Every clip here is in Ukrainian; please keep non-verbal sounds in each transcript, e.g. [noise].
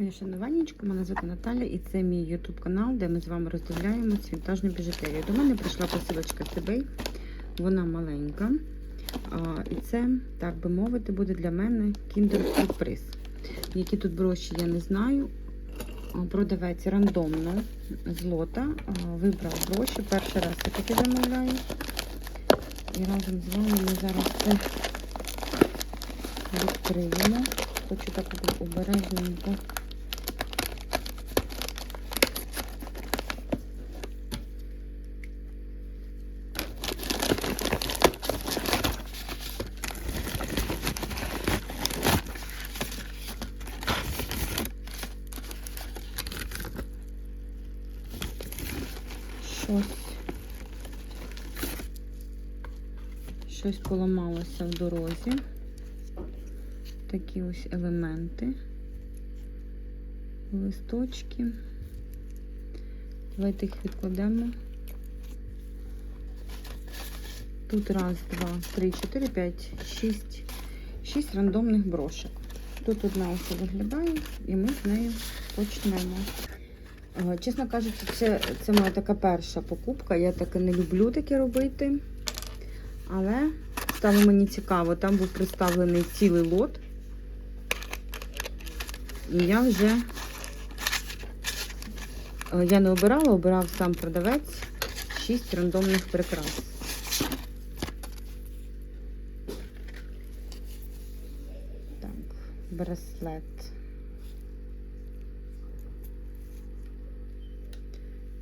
Моя шануваннячка, мене звати Наталя і це мій ютуб канал, де ми з вами роздивляємось вінтажну біжутерію. До мене прийшла посилочка з вона маленька. А, і це, так би мовити, буде для мене кіндер-сюрприз. Які тут гроші, я не знаю. Продавець рандомно з лота а, вибрав гроші. Перший раз я таки замовляю. І разом з вами ми зараз це відкриємо. Хочу так обережненько. Щось. Щось поламалося в дорозі. Такі ось елементи, листочки. Давайте їх відкладемо. Тут раз, два, три, чотири, п'ять, шість. Шість рандомних брошок. Тут одна ось виглядає, і ми з нею почнемо. Е, Чесно кажучи, це, це моя така перша покупка. Я таке не люблю таке робити. Але стало мені цікаво, там був представлений цілий лот. І я вже е, я не обирала, обирав сам продавець 6 рандомних прикрас. Так, браслет.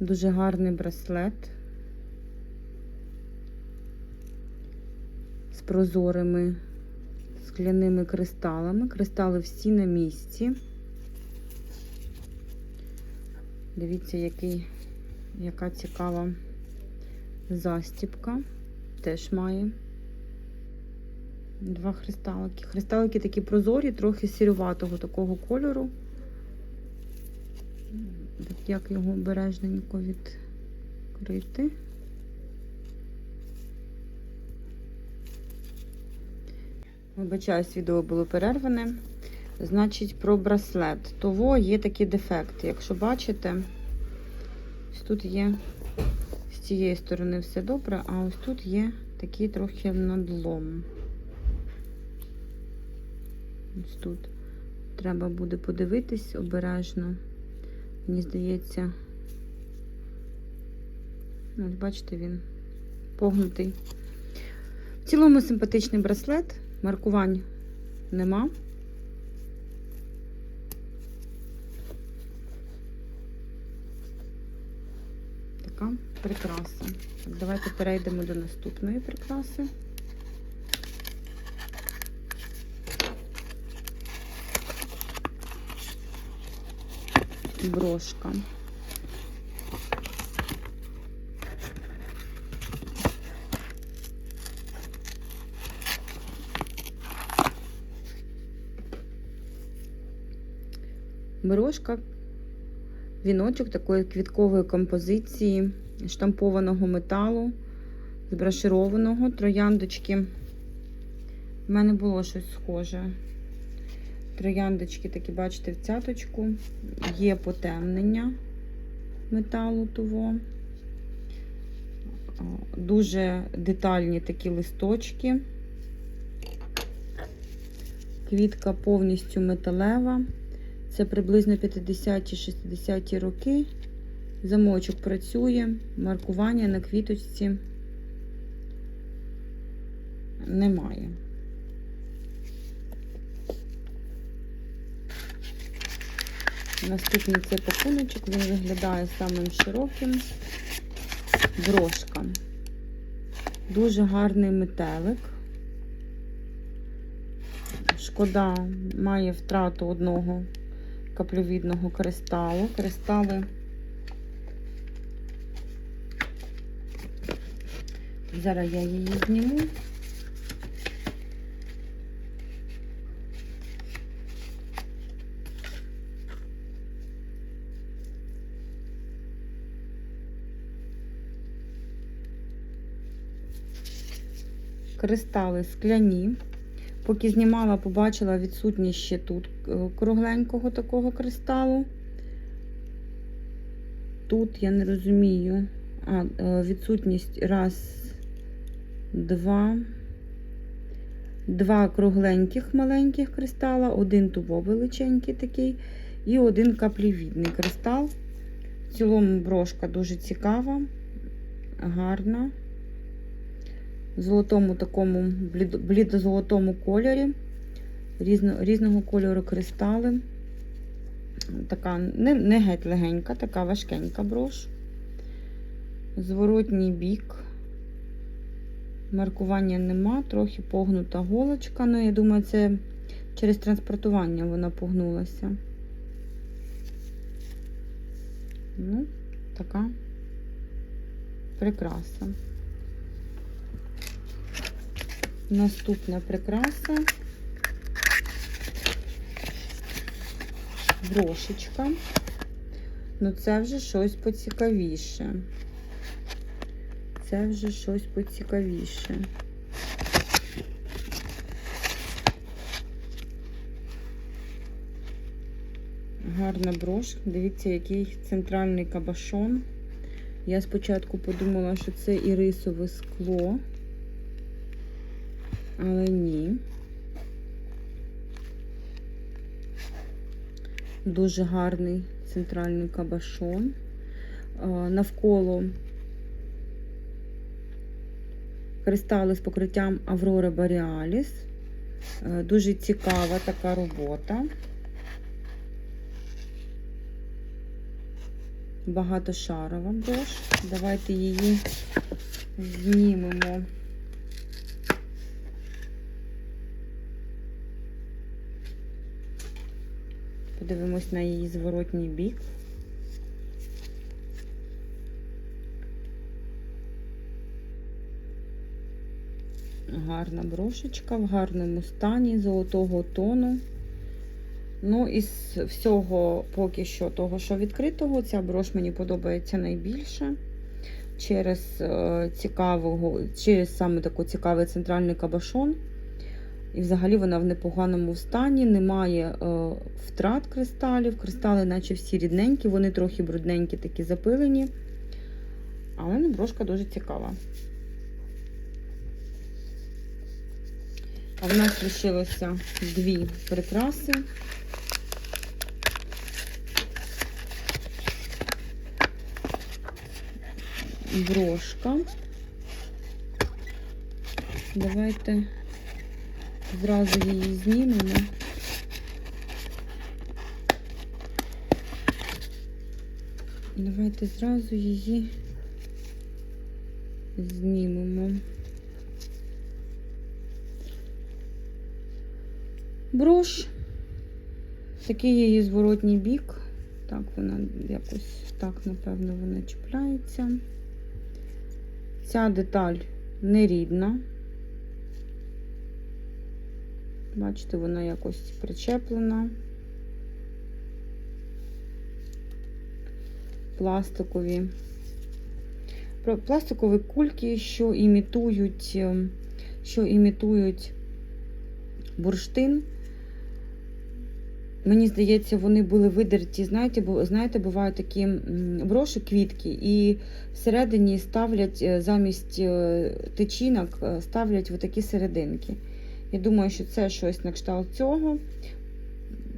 Дуже гарний браслет. З прозорими скляними кристалами. Кристали всі на місці. Дивіться, який, яка цікава застіпка. Теж має два христалики. Христалики такі прозорі, трохи сірюватого такого кольору. Як його обережненько відкрити. Вибачаюсь, відео було перерване. Значить, про браслет. Того є такі дефекти. Якщо бачите, ось тут є з цієї сторони все добре, а ось тут є такий трохи надлом. Ось тут. Треба буде подивитись обережно. Мені здається, ось бачите, він погнутий. В цілому симпатичний браслет, маркувань нема. Така прикраса. Так, давайте перейдемо до наступної прикраси. Брошка. Брошка, віночок такої квіткової композиції, штампованого металу, збрашированого, трояндочки. У мене було щось схоже. Трояндочки такі, бачите, в цяточку. Є потемнення металу того. Дуже детальні такі листочки. Квітка повністю металева. Це приблизно 50-60 роки. Замочок працює, маркування на квіточці немає. Наступний цей пакуночок, він виглядає самим широким. Брошка. Дуже гарний метелик. Шкода має втрату одного каплевідного кристалу. Кристали зараз я її зніму. Кристали скляні. Поки знімала, побачила відсутність ще тут е, кругленького такого кристалу. Тут я не розумію. А, е, відсутність раз, два. Два кругленьких маленьких кристала, один тубо величенький такий, і один каплівідний кристал. В цілому брошка дуже цікава, гарна. Золотому такому блідо- блідо-золотому кольорі, різно, різного кольору кристали. Така не, не геть легенька, така важкенька брош. Зворотній бік. Маркування нема, трохи погнута голочка. Ну, я думаю, це через транспортування вона погнулася. Ну, така прикраса. Наступна прикраса. Брошечка. Ну, це вже щось поцікавіше. Це вже щось поцікавіше. Гарна брош. Дивіться, який центральний кабашон. Я спочатку подумала, що це ірисове скло, але ні. Дуже гарний центральний кабашон. Навколо кристали з покриттям Аврора Borealis. Е, Дуже цікава така робота. Багатошарова брош. Давайте її знімемо. Подивимось на її зворотній бік. Гарна брошечка в гарному стані золотого тону. Ну, із всього поки що того, що відкритого, ця брош мені подобається найбільше. Через е, цікавого, через саме такий цікавий центральний кабашон. І взагалі вона в непоганому стані, немає е, втрат кристалів. Кристали, наче всі рідненькі, вони трохи брудненькі, такі запилені. Але ну, брошка дуже цікава. А в нас лишилося дві прикраси. Брошка. Давайте зразу її знімемо. Давайте зразу її знімемо. Брош. Такий її зворотній бік. Так, вона якось так, напевно, вона чіпляється. Ця деталь нерідна. Бачите, вона якось причеплена. Пластикові. Пластикові кульки, що імітують, ем, що імітують бурштин. Мені здається, вони були видерті. Знаєте, знаєте, бувають такі броші, квітки, і всередині ставлять е, замість е, тичинок, е, ставлять отакі серединки. Я думаю, що це щось на кшталт цього.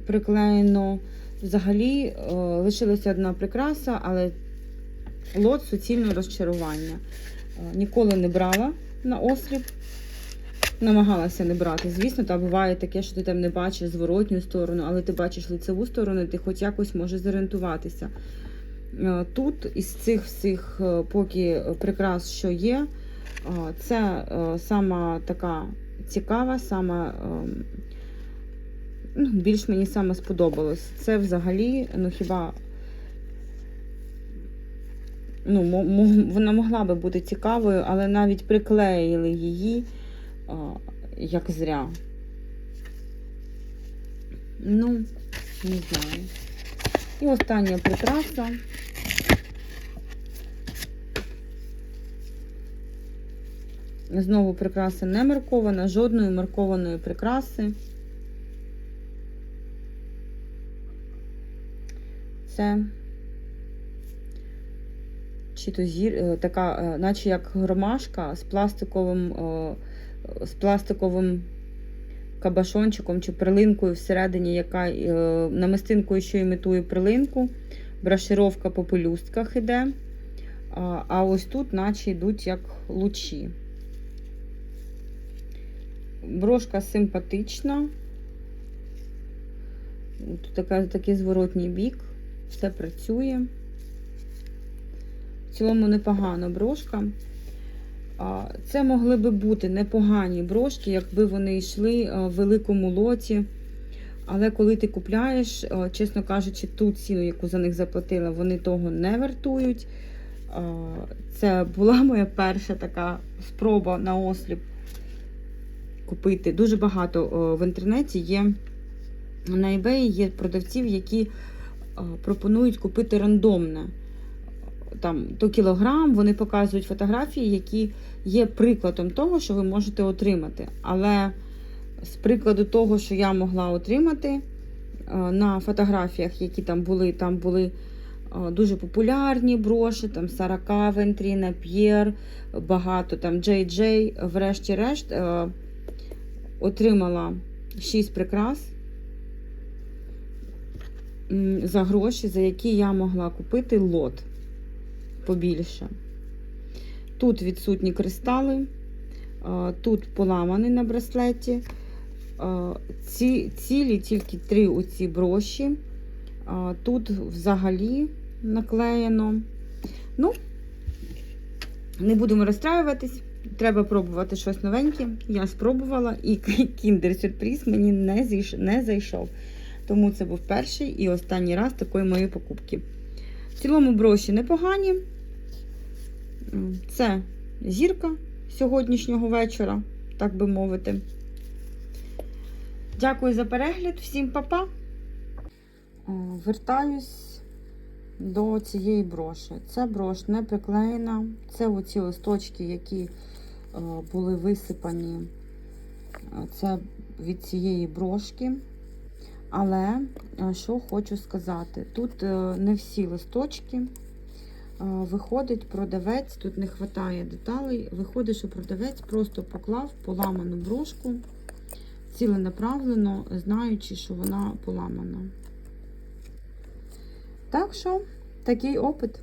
Приклеєно взагалі е, лишилася одна прикраса, але лот суцільне розчарування. Е, Ніколи не брала на осліп. Намагалася не брати. Звісно, та буває таке, що ти там не бачиш зворотню сторону, але ти бачиш лицеву сторону, ти хоч якось можеш зорієнтуватися. Е, Тут із цих всіх поки прикрас, що є, це сама така цікава, сама ем, ну, більш мені саме сподобалось. Це взагалі, ну хіба ну, вона могла би бути цікавою, але навіть приклеїли її а, як зря. Ну, не знаю. І остання прикраса. Знову прикраса не маркована, жодної маркованої прикраси. Це чи то зір, е, така, е, наче як ромашка з пластиковим, е, з пластиковим кабашончиком чи перлинкою всередині, яка намистинкою, що імітує перлинку. Брошировка по пелюстках іде. А ось тут, наче йдуть як лучі. Брошка симпатична. Тут така, такий зворотній бік. Все працює. В цілому непогана брошка. Це могли би бути непогані брошки, якби вони йшли в великому лоті. Але коли ти купляєш, чесно кажучи, ту ціну, яку за них заплатила, вони того не вартують. Це була моя перша така спроба на осліп купити. Дуже багато в інтернеті є на eBay є продавців, які пропонують купити рандомне. Там то кілограм, вони показують фотографії, які є прикладом того, що ви можете отримати. Але з прикладу того, що я могла отримати е, на фотографіях, які там були, там були е, дуже популярні броші, там Сарака, Вентріна, П'єр, багато там Джей Джей, врешті-решт, е, отримала 6 прикрас за гроші, за які я могла купити лот побільше. Тут відсутні кристали, е, тут поламаний на браслеті. Е, Ці, цілі тільки три оці броші. Е, Тут взагалі наклеєно. Ну, не будемо розстраюватись. Треба пробувати щось новеньке. Я спробувала, і [laughs] кіндер-сюрприз мені не, зійш... не зайшов. Тому це був перший і останній раз такої моєї покупки. В цілому броші непогані. Це зірка сьогоднішнього вечора, так би мовити. Дякую за перегляд, всім па-па. Вертаюсь до цієї броші. Це брош не приклеєна. Це оці листочки, які е, були висипані. Е, Це від цієї брошки. Але е, що хочу сказати, тут е, не всі листочки. Е, Виходить продавець, тут не вистачає деталей. Виходить, що продавець просто поклав поламану брошку ціленаправлено, знаючи, що вона поламана. Так що, такий опит.